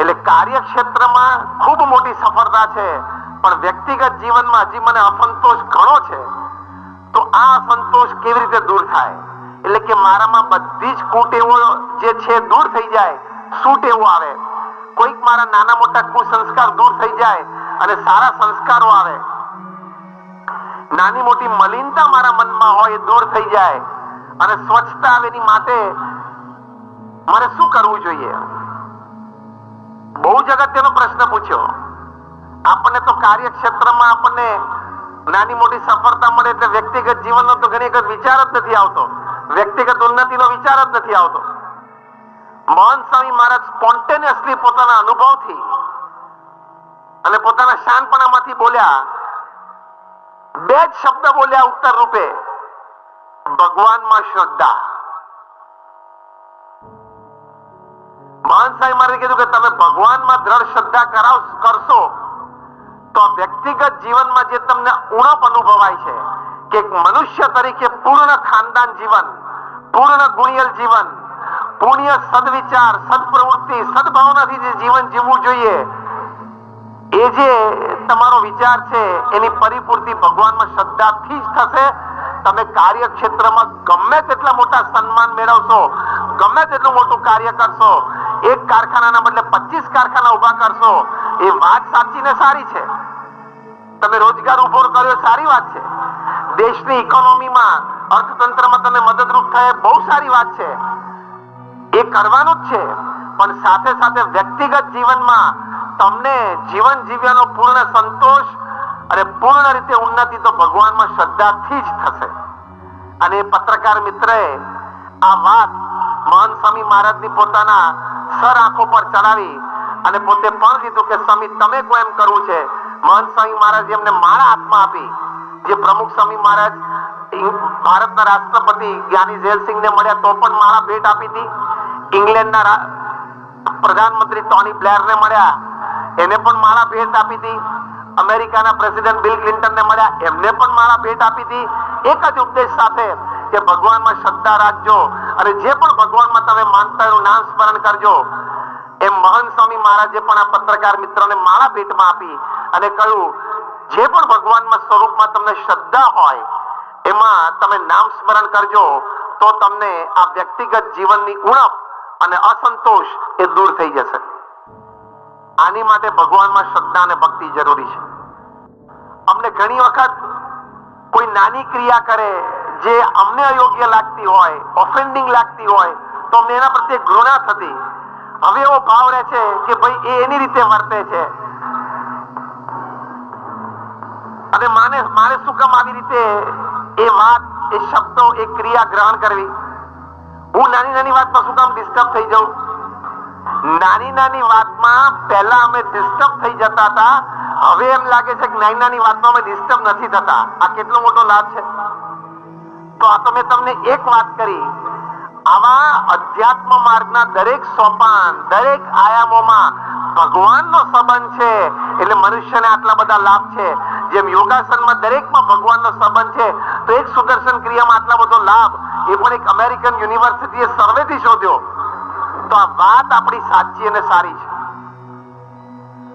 એટલે કાર્યક્ષેત્રમાં ખૂબ મોટી સફળતા છે. પણ વ્યક્તિગત જીવનમાં હજી મને અસંતોષ ઘણો છે. તો આ અસંતોષ કેવી રીતે દૂર થાય? એટલે કે મારામાં બધી જ કુટેવો જે છે દૂર થઈ જાય. શું આવે? કોઈક મારા નાના મોટા કુસંસ્કાર દૂર થઈ જાય અને સારા સંસ્કારો આવે. નાની મોટી મલિનતા મારા મનમાં હોય એ દૂર થઈ જાય. અને સ્વચ્છતા આવે માટે મારે શું કરવું જોઈએ? બહુ જ પ્રશ્ન પૂછ્યો. આપણને તો કાર્યક્ષેત્રમાં આપણને નાની મોટી સફળતા મળે એટલે વ્યક્તિગત જીવનનો તો ઘણી વખત વિચાર જ નથી આવતો. વ્યક્તિગત ઉન્નતિનો વિચાર જ નથી આવતો. મોહન સ્વામી મહારાજ સ્પોન્ટેનિયસલી પોતાના અનુભવથી અને પોતાના શાનપણામાંથી બોલ્યા, બે જ શબ્દ બોલ્યા ઉત્તર રૂપે, ભગવાનમાં શ્રદ્ધા. સાહેબ મારે કીધું કે તમે ભગવાનમાં દ્રઢ શ્રદ્ધા કરાવ, કરશો. તો વ્યક્તિગત જીવનમાં જે તમને ઉણપ અનુભવાય છે, કે મનુષ્ય તરીકે પૂર્ણ ખાનદાન જીવન, પૂર્ણ ગુણિયલ જીવન, પુણ્ય સદવિચાર, સદપ્રવૃત્તિ, સદભાવનાથી જે જીવન જીવવું જોઈએ, એ જે તમારો વિચાર છે, એની પરિપૂર્તિ ભગવાનમાં શ્રદ્ધાથી જ થશે. તમે કાર્યક્ષેત્રમાં ગમે તેટલા મોટા સન્માન મેળવશો, ગમે તેટલું મોટું કાર્ય કરશો એક કારખાનાના બદલે પચીસ કારખાના ઊભા કરશો, એ વાત સાચી ને સારી છે. તમે રોજગાર ઊભો કર્યો, સારી વાત છે. દેશની ઇકોનોમીમાં, અર્થતંત્રમાં તમે મદદરૂપ થાય, બહુ સારી વાત છે. એ કરવાનું જ છે. પણ સાથે સાથે વ્યક્તિગત જીવનમાં તમને જીવન જીવ્યાનો પૂર્ણ સંતોષ અને પૂર્ણ રીતે ઉન્નતિ તો ભગવાનમાં શ્રદ્ધાથી જ થશે. અને પત્રકાર મિત્રએ આ વાત મહાન સ્વામી મહારાજની પોતાના સર આંખો પર ચડાવી અને પોતે પણ કીધું કે, સ્વામી, તમે કોઈ એમ કરવું છે. મહંત સ્વામી મહારાજ એમને મારા હાથમાં આપી. જે પ્રમુખ સ્વામી મહારાજ ભારતના રાષ્ટ્રપતિ જ્ઞાની ઝેલસિંહને મળ્યા, તો પણ મારા ભેટ આપી હતી. ઇંગ્લેન્ડના પ્રધાનમંત્રી ટોની બ્લેરને મળ્યા. એને પણ મારા ભેટ આપી હતી. અમેરિકાના પ્રેસિડેન્ટ બિલ ક્લિન્ટનને મળ્યા. એમને પણ મારા ભેટ આપી હતી. એક જ ઉપદેશ સાથે કે, ભગવાનમાં શ્રદ્ધા રાખજો. અને જે પણ ભગવાનમાં તમે માનતા એનું નામ સ્મરણ કરજો. એમ મહાન સ્વામી મહારાજે પણ આ પત્રકાર મિત્રને માળા ભેટમાં આપી અને કહ્યું, જે પણ ભગવાનમાં સ્વરૂપમાં તમને શ્રદ્ધા હોય, એમાં તમે નામ સ્મરણ કરજો, તો તમને આ વ્યક્તિગત જીવનની ઉણપ અને અસંતોષ એ દૂર થઈ જશે. આની માટે ભગવાનમાં શ્રદ્ધા અને ભક્તિ જરૂરી છે. અમને ઘણી વખત કોઈ નાની ક્રિયા કરે જે અમને અયોગ્ય લાગતી હોય ઓફેન્ડિંગ લાગતી હોય, તો અમને એના પ્રત્યે ઘૃણા થતી. હવે એવો ભાવ રહે છે કે ભાઈ એ એની રીતે વર્તે છે. અને માને, મારે શું કામ આવી રીતે એ વાત, એ શબ્દો, એ ક્રિયા ગ્રહણ કરવી? હું નાની નાની વાતમાં શું કામ ડિસ્ટર્બ થઈ જાઉં? નાની નાની વાતમાં પહેલા અમે ડિસ્ટર્બ થઈ જતા હતા. હવે એમ લાગે છે કે નાની નાની વાતમાં અમે ડિસ્ટર્બ નથી થતા. આ કેટલો મોટો લાભ છે? તો આ તો મેં તમને એક વાત કરી. આવા અધ્યાત્મ માર્ગના દરેક સોપાન, દરેક આયામોમાં ભગવાનનો સંબંધ છે. એટલે મનુષ્યને આટલા બધા લાભ છે. જેમ યોગાસનમાં દરેકમાં ભગવાનનો સંબંધ છે, તો એક સુદર્શન ક્રિયામાં આટલા બધો લાભ, એ પણ એક અમેરિકન યુનિવર્સિટીએ સર્વેથી શોધ્યો. તો આ વાત આપણી સાચી અને સારી છે.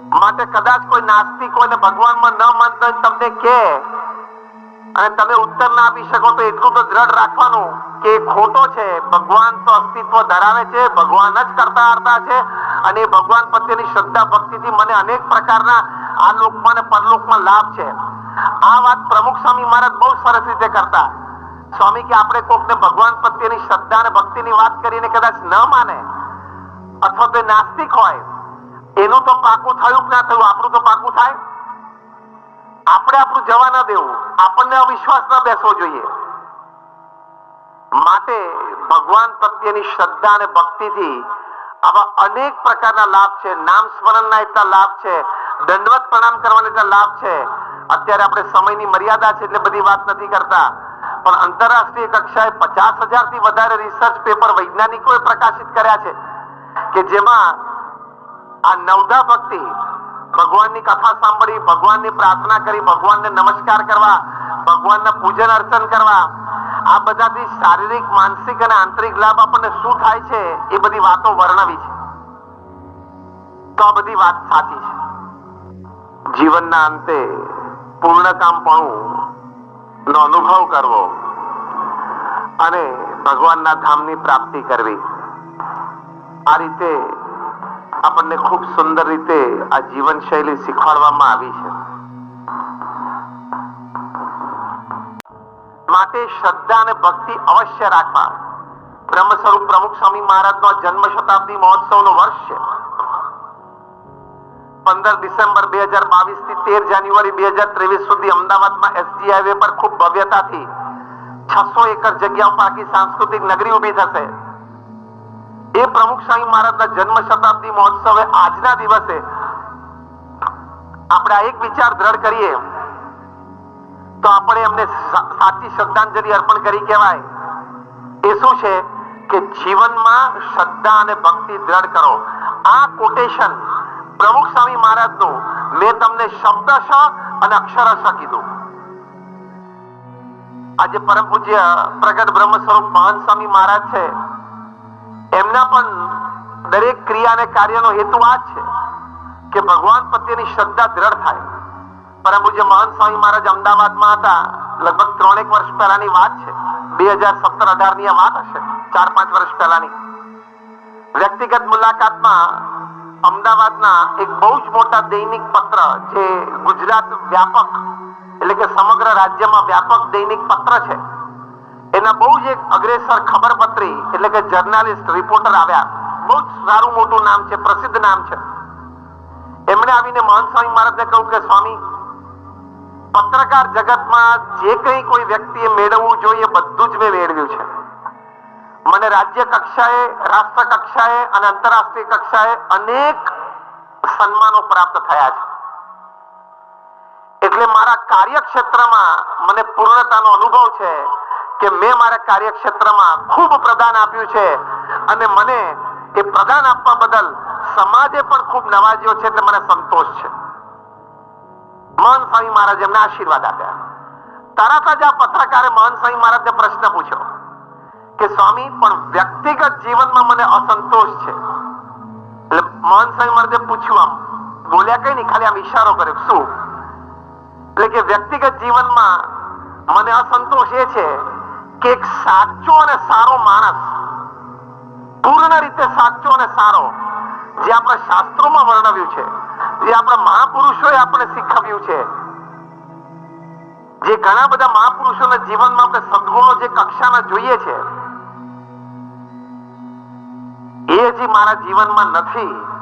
માટે કદાચ કોઈ નાસ્તિક હોય ભગવાનમાં ન માનતો તમને કે અને તમે ઉત્તર ના આપી શકો તો એટલું તો દ્રઢ રાખવાનું કે ખોટો છે. ભગવાન તો અસ્તિત્વ ધરાવે છે, ભગવાન જ કરતા હરતા છે અને ભગવાન પ્રત્યેની શ્રદ્ધા, ભક્તિથી મને અનેક પ્રકારના આ લોકમાં અને પરલોકમાં લાભ છે. આ વાત પ્રમુખ સ્વામી મહારાજ બહુ સરસ રીતે કરતા. સ્વામી કે આપણે કોકને ભગવાન પ્રત્યેની શ્રદ્ધા અને ભક્તિની વાત કરીને કદાચ ન માને અથવા તો નાસ્તિક હોય, એનું તો પાકું થયું કે ના થયું, આપણું તો પાકું થાય. આપણે આપણું જવા ના દેવું. આપણને અવિશ્વાસ ના બેસવો જોઈએ. માટે ભગવાન પ્રત્યેની શ્રદ્ધા અને ભક્તિથી આવા અનેક પ્રકારના લાભ છે. નામ સ્મરણના એટલા લાભ છે. દંડવત પ્રણામ કરવાના એટલા લાભ છે. અત્યારે આપણે સમયની મર્યાદા છે એટલે બધી વાત નથી કરતા. પણ આંતરરાષ્ટ્રીય કક્ષાએ પચાસ હજારથી વધારે રિસર્ચ પેપર વૈજ્ઞાનિકોએ પ્રકાશિત કર્યા છે કે જેમાં આ નવધા ભક્તિ ભગવાનની કથા સાંભળી, ભગવાનની પ્રાર્થના કરી, ભગવાનને નમસ્કાર કરવા, ભગવાનના પૂજન અર્ચન કરવા. આ બધાથી શારીરિક, માનસિક અને આંતરિક લાભ આપણને શું થાય છે એ બધી વાતો વર્ણવી છે. તો આ બધી વાત સાચી છે. જીવનના અંતે પૂર્ણકામપણું નો અનુભવ કરવો અને ભગવાનના ધામની પ્રાપ્તિ કરવી. આ રીતે આપણને ખૂબ સુંદર રીતે આ જીવન શૈલી શીખવાડવામાં આવી છે. માટે શ્રદ્ધા અને ભક્તિ અવશ્ય રાખવા. બ્રહ્મ સ્વરૂપ પ્રમુખ સ્વામી મહારાજનો જન્મ શતાબ્દી મહોત્સવનો વર્ષ છે. પંદર ડિસેમ્બર બે હજાર બાવીસથી તેર જાન્યુઆરી બે હજાર ત્રેવીસ સુધી અમદાવાદમાં એસજી હાઈવે પર ખૂબ ભવ્યતાથી છસો એકર જગ્યા ઉપર આખી સાંસ્કૃતિક નગરી ઊભી થશે. એ પ્રમુખ સ્વામી મહારાજના જન્મ શતાબ્દી મહોત્સવે આજના દિવસે આપણે એક વિચાર દ્રઢ કરીએ. તો આપણે એમને સાચી શ્રદ્ધાંજલિ અર્પણ કરી કહેવાય. એ શું છે? કે જીવનમાં શ્રદ્ધા અને ભક્તિ દ્રઢ કરો. આ કોટેશન પ્રમુખ સ્વામી મહારાજનું મેં તમને શબ્દશ અને અક્ષરશ કીધું. આજે પરમ પૂજ્ય પ્રગટ બ્રહ્મ સ્વરૂપ મહાન સ્વામી મહારાજ છે. એમના પણ દરેક ક્રિયા અને કાર્યનો હેતુ આ છે કે ભગવાન પ્રત્યેની શ્રદ્ધા દ્રઢ થાય. પરમ પૂજ્ય મહાન સ્વામી મહારાજ અમદાવાદમાં હતા. લગભગ ત્રણેક વર્ષ પહેલાની વાત છે. બે હજાર સત્તર અઢારની આ વાત હશે. ચાર પાંચ વર્ષ પહેલાની. વ્યક્તિગત મુલાકાતમાં અમદાવાદના એક બહુ જ મોટા દૈનિક પત્ર જે ગુજરાત વ્યાપક, એટલે કે સમગ્ર રાજ્યમાં વ્યાપક દૈનિક પત્ર છે. એના બહુ જ એક અગ્રેસર ખબરપત્રી, એટલે કે જર્નાલિસ્ટ રિપોર્ટર આવ્યા. બહુ જ સારું મોટું નામ છે, પ્રસિદ્ધ નામ છે. એમણે આવીને મહંત સ્વામી મહારાજને કહ્યું કે, સ્વામી, પત્રકાર જગતમાં જે કંઈ કોઈ વ્યક્તિએ મેળવવું જોઈએ, બધું જ મેં મેળવ્યું છે. મને રાજ્ય કક્ષાએ, રાષ્ટ્ર કક્ષાએ અને આંતરરાષ્ટ્રીય કક્ષાએ અનેક સન્માનો પ્રાપ્ત થયા છે. એટલે મારા કાર્યક્ષેત્રમાં મને પૂર્ણતાનો અનુભવ છે. કે મેં મારા કાર્યક્ષેત્રમાં ખૂબ પ્રદાન આપ્યું છે અને મને એ પ્રદાન આપવા બદલ સમાજે પણ ખૂબ નવાજ્યો છે એટલે મને સંતોષ છે. મહન સ્વામી મહારાજ એમને આશીર્વાદ આપ્યા. તરત જ આ પત્રકારે મહન સ્વામી મહારાજને પ્રશ્ન પૂછ્યો કે સ્વામી, પણ વ્યક્તિગત જીવનમાં મને અસંતોષ છે. એટલે મહન સ્વામી મહારાજે પૂછ્યું આમ, બોલ્યા કઈ નહીં, ખાલી આમ ઈશારો કર્યો, શું? એટલે કે વ્યક્તિગત જીવનમાં મને અસંતોષ એ છે કે એક સાચો અને સારો માણસ પૂર્ણ રીતે સાચો અને સારો, જે આપણા શાસ્ત્રોમાં વર્ણવ્યું છે, જે આપણા મહાપુરુષોએ આપણે શીખવ્યું છે, જે ઘણા બધા મહાપુરુષોના જીવનમાં આપણે સદગુણો જે કક્ષાના જોઈએ છે, એ હજી મારા જીવનમાં નથી.